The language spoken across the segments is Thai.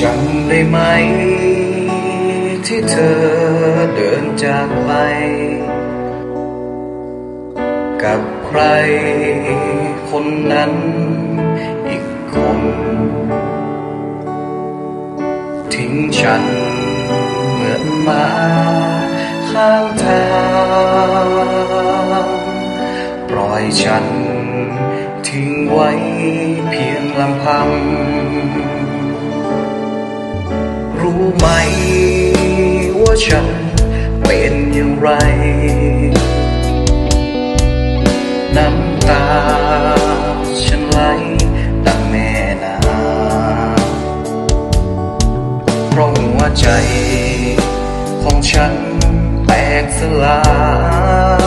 จำได้ไหม ที่เธอเดินจากไป กับใครคนนั้นอีกคน ทิ้งฉันเหมือนมาข้างทาง ปล่อยฉันทิ้งไว้เพียงลำพัง ฉันเป็นอย่างไร น้ำตาฉันไหลดังแม่น้ำเพราะหัวใจของฉันแตกสลาย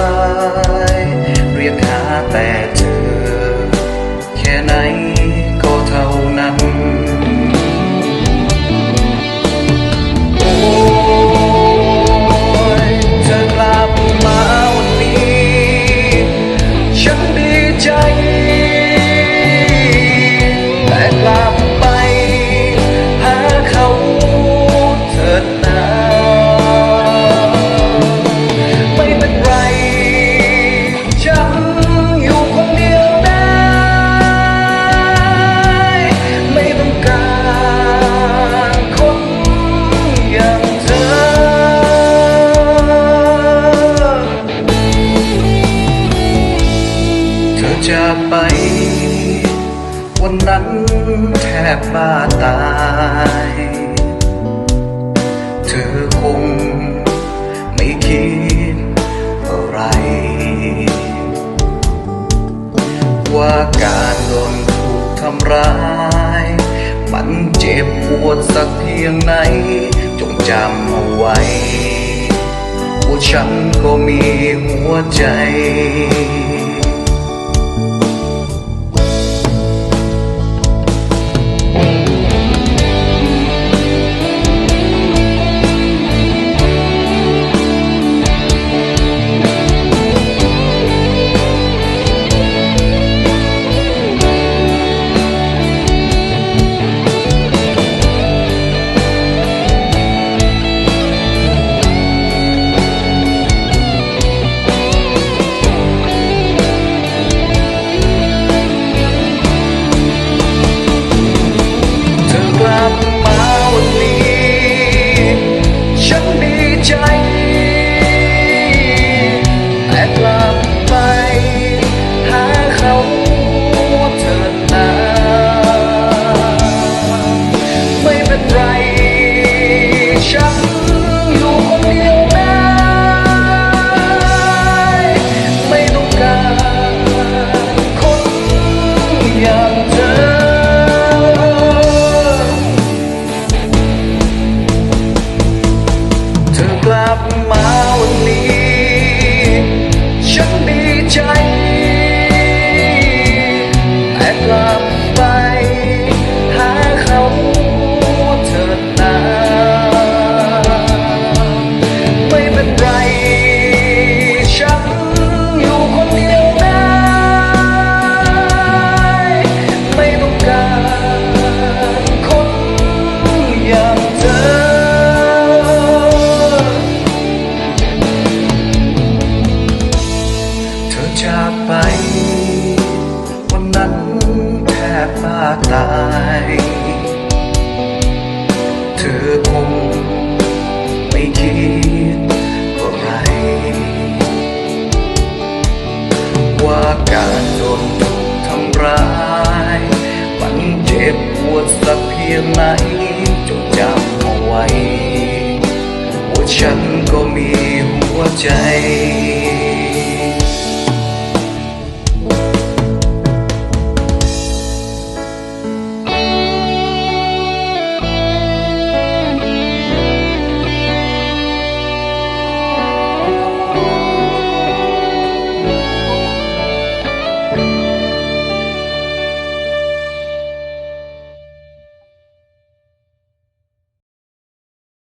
จากไป วันนั้นแทบบ้าตาย เธอคงไม่คิดอะไร ว่าการโดนถูกทำร้าย มันเจ็บปวดสักเพียงไหน จงจำเอาไว้ว่าฉันก็มีหัวใจ กลับมาวันนี้ ฉันดีใจ เธอคงไม่คิดอะไร ว่าการโดนถูกทำร้าย มันเจ็บปวดสักเพียงไหนจงจำเอาไว้ว่าฉันก็มีหัวใจ